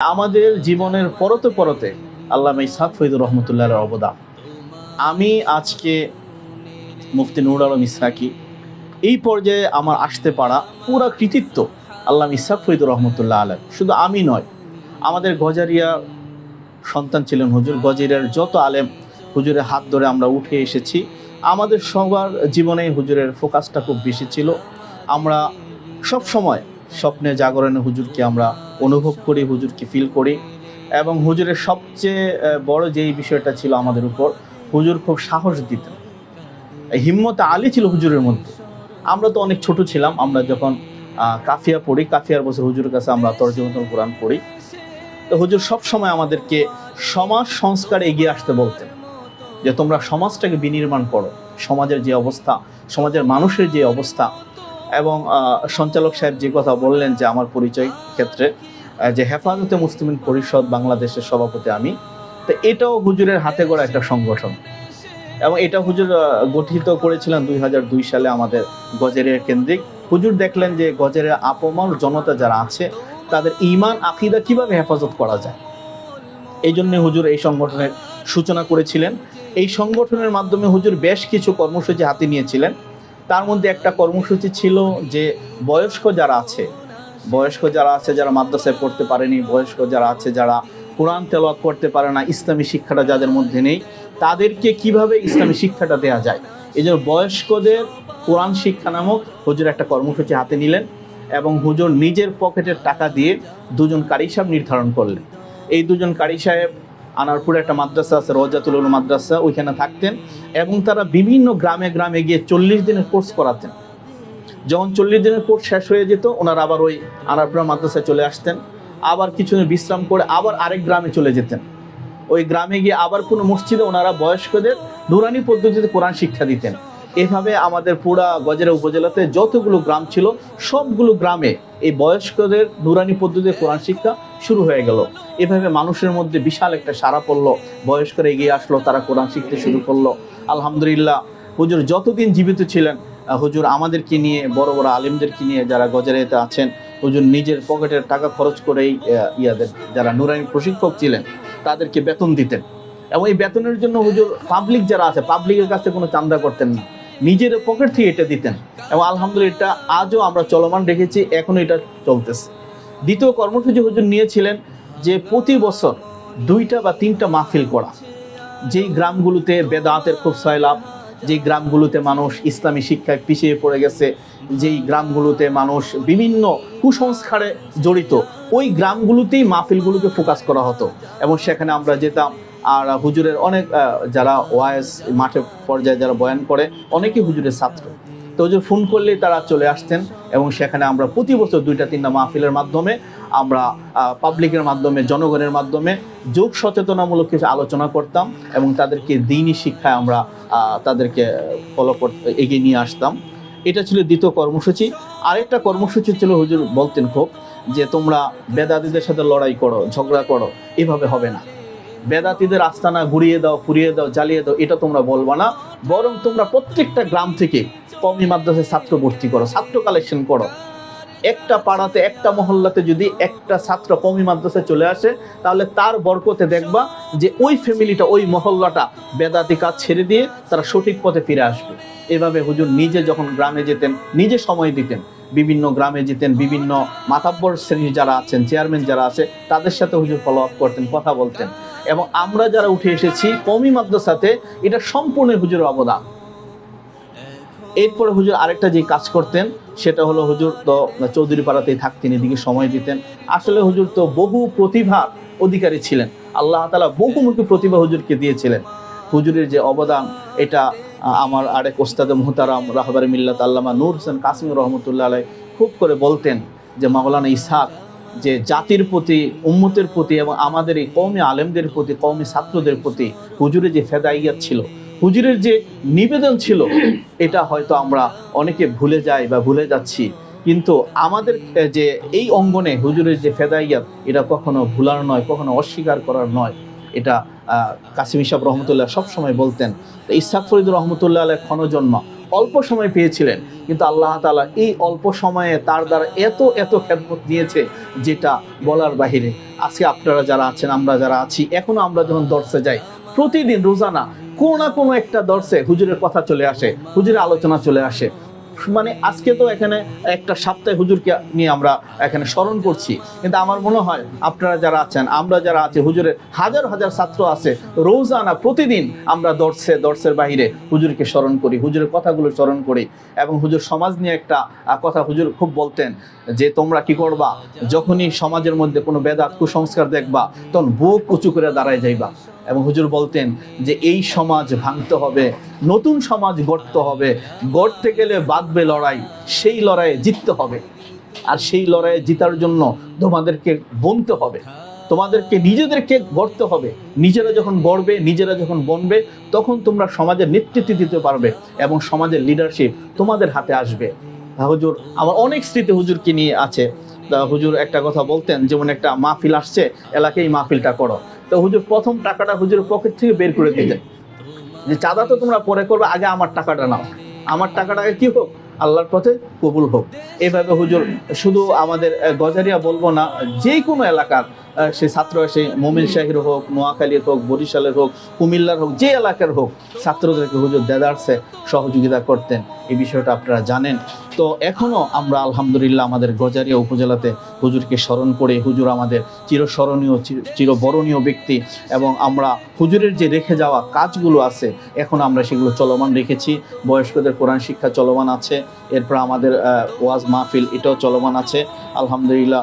আমাদের জীবনের পরতে পরতে আল্লাহ ইসাক ফৈদুর রহমতুল্লাহ অবদান। আমি আজকে মুফতি নুর আলম ইসরাকি, এই পর্যায়ে আমার আসতে পারা পুরা কৃতিত্ব আল্লাহ ইসাক ফৈদুর রহমতুল্লাহ আলম শুধু আমি নয়, আমাদের গজারিয়া সন্তান ছিলেন হুজুর। গজারিয়ার যত আলেম হুজুরের হাত ধরে আমরা উঠে এসেছি, আমাদের সবার জীবনে হুজুরের ফোকাসটা খুব বেশি ছিল। আমরা সব সময় স্বপ্নে জাগরণে হুজুরকে আমরা অনুভব করি, হুজুরকে ফিল করি এবং হুজুরের সবচেয়ে বড় যেই বিষয়টা ছিল আমাদের উপর, হুজুর খুব সাহস এই হিম্মত আলী ছিল হুজুরের মধ্যে। আমরা তো অনেক ছোট ছিলাম, আমরা যখন কাফিয়া পড়ি, কাফিয়ার বছর হুজুরের কাছে আমরা তর্জমতন কোরআন পড়ি, তো হুজুর সব সময় আমাদেরকে সমাজ সংস্কারে এগিয়ে আসতে বলতেন, যে তোমরা সমাজটাকে বিনির্মাণ করো, সমাজের যে অবস্থা, সমাজের মানুষের যে অবস্থা এবং সঞ্চালক সাহেব যে কথা বললেন যে আমার পরিচয় ক্ষেত্রে যে হেফাজতে মুসলিমিন পরিষদ বাংলাদেশের সভাপতি আমি, তো এটাও হুজুরের হাতে গড়া একটা সংগঠন। এবং এটা হুজুর গঠিত করেছিলেন দুই হাজার দুই সালে আমাদের গজেরের কেন্দ্রিক। হুজুর দেখলেন যে গজেরের আপমার জনতা যারা আছে, তাদের ইমান আকিদা কীভাবে হেফাজত করা যায়? এই জন্য হুজুর এই সংগঠনের সূচনা করেছিলেন। এই সংগঠনের মাধ্যমে হুজুর বেশ কিছু কর্মসূচি হাতে নিয়েছিলেন। তার মধ্যে একটা কর্মসূচি ছিল যে বয়স্ক যারা আছে বয়স্ক যারা আছে যারা মাদ্রাসায় পড়তে পারেনি, বয়স্ক যারা আছে যারা কোরআন তেলাওয়াত করতে পারে না, ইসলামী শিক্ষাটা যাদের মধ্যে নেই, তাদেরকে কীভাবে ইসলামী শিক্ষাটা দেওয়া যায়? এই জন্য বয়স্কদের কোরআন শিক্ষা নামক হুজুর একটা কর্মসূচি হাতে নিলেন এবং হুজুর নিজের পকেটের টাকা দিয়ে দুজন কারি সাহেব নির্ধারণ করলেন। এই দুজন কারি সাহেব আনারপুরে একটা মাদ্রাসা আছে, রজাতুল মাদ্রাসা, ওইখানে থাকতেন এবং তারা বিভিন্ন গ্রামে গ্রামে গিয়ে চল্লিশ দিনের কোর্স করাতেন। যখন চল্লিশ দিনের কোর্স শেষ হয়ে যেত, ওনারা আবার ওই আনারপুরা মাদ্রাসায় চলে আসতেন। আবার কিছুদিন বিশ্রাম করে আবার আরেক গ্রামে চলে যেতেন। ওই গ্রামে গিয়ে আবার কোনো মসজিদে ওনারা বয়স্কদের নুরানি পদ্ধতিতে কোরআন শিক্ষা দিতেন। এভাবে আমাদের পুরা গজেরা উপজেলাতে যতগুলো গ্রাম ছিল, সবগুলো গ্রামে এই বয়স্কদের নুরানি পদ্ধতিতে কোরআন শিক্ষা শুরু হয়ে গেল। এভাবে মানুষের মধ্যে বিশাল একটা সারা পড়ল। বয়স্করা এগিয়ে আসলো, তারা কোরআন শিখতে শুরু করল। আলহামদুলিল্লাহ, হুজুর যতদিন জীবিত ছিলেন হুজুর আমাদেরকে নিয়ে, বড় বড় আলিমদেরকে নিয়ে যারা গজারিয়াতে আছেন, হুজুর নিজের পকেটের টাকা খরচ করেই ইয়াদের যারা নুরানি প্রশিক্ষক ছিলেন, তাদেরকে বেতন দিতেন। এবং এই বেতনের জন্য হুজুর পাবলিক যারা আছে পাবলিকের কাছে কোনো চান্দা করতেন না। নিজের পকেট থেকে এটা দিতেন। এবং আলহামদুলিল্লাহ এটা আজও আমরা চলমান রেখেছি এখনও এটা চলতেছে। দ্বিতীয় কর্মসূচি হুজুর নিয়েছিলেন যে প্রতি বছর দুইটা বা তিনটা মাহফিল করা। যেই গ্রামগুলোতে বেদাতের খুব সয়লাভ যেই গ্রামগুলোতে মানুষ ইসলামী শিক্ষায় পিছিয়ে পড়ে গেছে, যেই গ্রামগুলোতে মানুষ বিভিন্ন কুসংস্কারে জড়িত, ওই গ্রামগুলোতেই মাহফিলগুলোকে ফোকাস করা হতো। এবং সেখানে আমরা যেতাম, আর হুজুরের অনেক যারা ওয়াইস মাঠে পর্যায়ে যারা বয়ান করে, অনেকেই হুজুরের ছাত্র। তো হুজুর ফোন করলেই তারা চলে আসতেন এবং সেখানে আমরা প্রতি বছর দুইটা, তিনটা মাহফিলের মাধ্যমে আমরা পাবলিকের মাধ্যমে, জনগণের মাধ্যমে যোগ সচেতনামূলক কিছু আলোচনা করতাম এবং তাদেরকে দিনই শিক্ষায় আমরা তাদেরকে ফলো করতে এগিয়ে নিয়ে আসতাম। এটা ছিল দ্বিতীয় কর্মসূচি। আরেকটা কর্মসূচি ছিল হুজুর বলতেন খুব যে তোমরা বেদাতিদের সাথে লড়াই করো, ঝগড়া করো, এভাবে হবে না। বেদাতিদের আস্তানা ঘুরিয়ে দাও, ফুরিয়ে দাও, জ্বালিয়ে দাও, এটা তোমরা বলবা না। বরং তোমরা প্রত্যেকটা গ্রাম থেকে কমি মাদ্রাসায় ছাত্র ভর্তি করো, ছাত্র কালেকশন করো। একটা পাড়াতে, একটা মহল্লাতে যদি একটা ছাত্র কমি মাদ্রাসায় চলে আসে, তাহলে তার বরকতে দেখবা যে ওই ফ্যামিলিটা, ওই মহল্লাটা বেদাতি কাজ ছেড়ে দিয়ে তারা সঠিক পথে ফিরে আসবে। এভাবে হুজুর নিজে যখন গ্রামে যেতেন, নিজে সময় দিতেন, বিভিন্ন গ্রামে যেতেন, বিভিন্ন মাতাব্বর শ্রেণির যারা আছেন চেয়ারম্যান যারা আছে, তাদের সাথে হুজুর ফলো আপ করতেন, কথা বলতেন। এবং আমরা যারা উঠে এসেছি কমি মাদ্রাসাতে, এটা সম্পূর্ণ হুজুর অবদান। এরপরে হুজুর আরেকটা যে কাজ করতেন, সেটা হলো হুজুর তো চৌধুরী পাড়াতেই থাকতেন এদিকে সময় দিতেন। আসলে হুজুর তো বহু প্রতিভা অধিকারী ছিলেন। আল্লাহ তালা বহুমুখী প্রতিভা হুজুরকে দিয়েছিলেন। হুজুরের যে অবদান, এটা আমার আরেক ওস্তাদ মুহতারাম রাহবার মিল্লাত আল্লামা নূর হোসেন কাসিম রহমতুল্লাহ আলাই খুব করে বলতেন যে, মাওলানা ইসহাক যে জাতির প্রতি, উম্মতের প্রতি এবং আমাদের এই কৌমি আলেমদের প্রতি কৌমি ছাত্রদের প্রতি হুজুরের যে ফেদাইয়াত ছিল হুজুরের যে নিবেদন ছিল, এটা হয়তো আমরা অনেকে ভুলে যাই বা ভুলে যাচ্ছি। কিন্তু আমাদের যে এই অঙ্গনে হুজুরের যে ফেদাইয়াত, এটা কখনো ভুলার নয়, কখনো অস্বীকার করার নয়। এটা কাসিম ইসাব রহমতুল্লাহ সবসময় বলতেন। ইসাক ফরিদুর রহমতুল্লাহ আলের ক্ষণজন্ম অল্প সময় পেয়েছিলেন, কিন্তু আল্লাহ তাআলা এই অল্প সময়ে তার দ্বারা এত এত খেদমত দিয়েছে যেটা বলার বাহিরে। আজকে আপনারা যারা আছেন, আমরা যারা আছি, এখনও আমরা যখন দর্শে যাই, প্রতিদিন রোজানা কোনো না কোনো একটা দর্শে হুজুরের কথা চলে আসে, হুজুরের আলোচনা চলে আসে। মানে আজকে তো এখানে একটা সপ্তাহে হুজুরকে নিয়ে আমরা এখানে স্মরণ করছি। কিন্তু আমার মনে হয় আপনারা যারা আছেন, আমরা যারা আছি, হুজুরের হাজার হাজার ছাত্র আছে, রোজানা প্রতিদিন আমরা দর্শে, দর্শের বাহিরে হুজুরকে স্মরণ করি, হুজুরের কথাগুলো স্মরণ করি এবং হুজুর সমাজ নিয়ে একটা কথা হুজুর খুব বলতেন যে, তোমরা কি করবা? যখনই সমাজের মধ্যে কোনো বেদাত কুসংস্কার দেখবা, তখন বুক উঁচু করে দাঁড়ায় যাইবা। এবং হুজুর বলতেন যে এই সমাজ ভাঙতে হবে, নতুন সমাজ গড়তে হবে, গড়তে গেলে বাঁধবে লড়াই, সেই লড়াইয়ে জিততে হবে। আর সেই লড়াইয়ে জিতার জন্য তোমাদেরকে বনতে হবে। তোমাদেরকে নিজেদেরকে গড়তে হবে। নিজেরা যখন গড়বে, নিজেরা যখন বনবে, তখন তোমরা সমাজের নেতৃত্ব দিতে পারবে এবং সমাজের লিডারশিপ তোমাদের হাতে আসবে। হুজুর, আমার অনেক স্মৃতি হুজুরকে নিয়ে আছে। হুজুর একটা কথা বলতেন, যেমন একটা মাহফিল আসছে, এলাকায় মাহফিলটা করো। তো হুজুর প্রথম টাকাটা হুজুর পকেট থেকে বের করে দিতেন যে চাঁদা তো তোমরা পরে করবে, আগে আমার টাকাটা নাও। আমার টাকাটাকে কি হোক আল্লাহর পথে কবুল হোক। এভাবে হুজুর, শুধু আমাদের গজারিয়া বলব না যে কোনো এলাকার সে ছাত্র, সে মমিন শাহির হোক, নোয়াখালীর হোক, বরিশালের হোক, কুমিল্লার হোক, যে এলাকার হোক, ছাত্রদেরকে হুজুর দেদারসে সহযোগিতা করতেন। এই বিষয়টা আপনারা জানেন। তো এখনও আমরা আলহামদুলিল্লাহ আমাদের গজারিয়া উপজেলাতে হুজুরকে স্মরণ করে হুজুর আমাদের চিরস্মরণীয় চির- চিরবরণীয় ব্যক্তি এবং আমরা হুজুরের যে রেখে যাওয়া কাজগুলো আছে, এখন আমরা সেগুলো চলমান রেখেছি। বয়স্কদের কোরআন শিক্ষা চলমান আছে। এরপর আমাদের ওয়াজ মাহফিল এটাও চলমান আছে। আলহামদুলিল্লাহ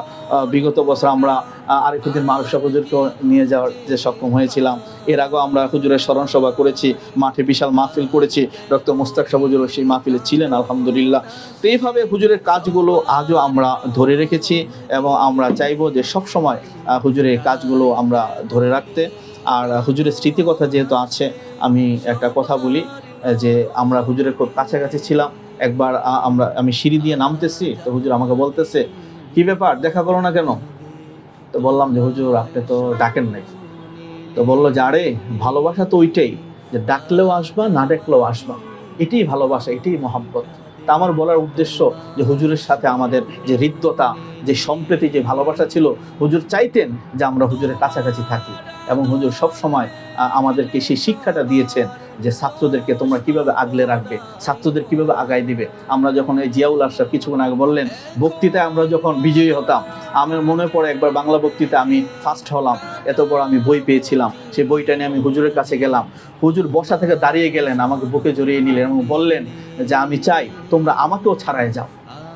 বিগত বছর আমরা আহ, আরিফুদ্দিন মারুফা হুজুরকেও নিয়ে যাওয়ার যে সক্ষম হয়েছিলাম এর আগেও আমরা হুজুরের স্মরণ সভা করেছি মাঠে বিশাল মাহফিল করেছি ডক্টর মুস্তাক শাহ হুজুর সেই মাহফিলে ছিলেন আলহামদুলিল্লাহ। তো এইভাবে হুজুরের কাজগুলো আজও আমরা ধরে রেখেছি এবং আমরা চাইব যে সব সময় হুজুরের কাজগুলো আমরা ধরে রাখতে। আর হুজুরের স্মৃতিকথা যেহেতু আছে আমি একটা কথা বলি যে আমরা হুজুরের খুব কাছাকাছি ছিলাম একবার আমরা, আমি সিঁড়ি দিয়ে নামতেছি, তো হুজুর আমাকে বলতেছে, কি ব্যাপার? দেখা করো না কেন? তো বললাম যে, হুজুর, আপনি তো ডাকেন নাই। তো বলল যে, আরে, ভালোবাসা তো ওইটাই, যে ডাকলেও আসবা, না ডাকলেও আসবা। এটাই ভালোবাসা, এটাই মহাব্বত। তা আমার বলার উদ্দেশ্য যে, হুজুরের সাথে আমাদের যে হৃদ্যতা, যে সম্প্রীতি, যে ভালোবাসা ছিল, হুজুর চাইতেন যে আমরা হুজুরের কাছাকাছি থাকি। এবং হুজুর সব সময় আমাদেরকে সেই শিক্ষাটা দিয়েছেন যে ছাত্রদেরকে তোমরা কীভাবে আগলে রাখবে, ছাত্রদের কীভাবে আগায় দিবে। আমরা যখন এই জিয়াউল আশরাফ কিছুক্ষণ আগে বললেন, বক্তৃতায় আমরা যখন বিজয়ী হতাম, আমার মনে পড়ে একবার বাংলা বক্তৃতা আমি ফার্স্ট হলাম, এত বড় আমি বই পেয়েছিলাম, সেই বইটা নিয়ে আমি হুজুরের কাছে গেলাম। হুজুর বসা থেকে দাঁড়িয়ে গেলেন, আমাকে বুকে জড়িয়ে নিলেন এবং বললেন যে, আমি চাই তোমরা আমাকেও ছাড়াই যাও।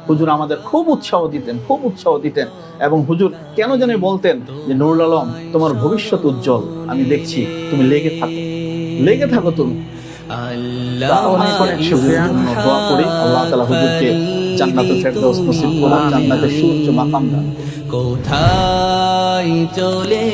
হুজুর আমাদের খুব উৎসাহ দিতেন, খুব উৎসাহ দিতেন এবং হুজুর কেন জানি বলতেন যে, নুরুল আলম, তোমার ভবিষ্যৎ উজ্জ্বল, আমি দেখছি, তুমি লেগে থাকো। লেগে থাকো তুমি। তা অনেক অনেক শুকরিয়া। দোয়া করি আল্লাহ তাআলা হুজুরকে জান্নাতুল ফেরদৌস নসিব করুন জান্নাতের সুউচ্চ মাকাম দান। কোথায় চলে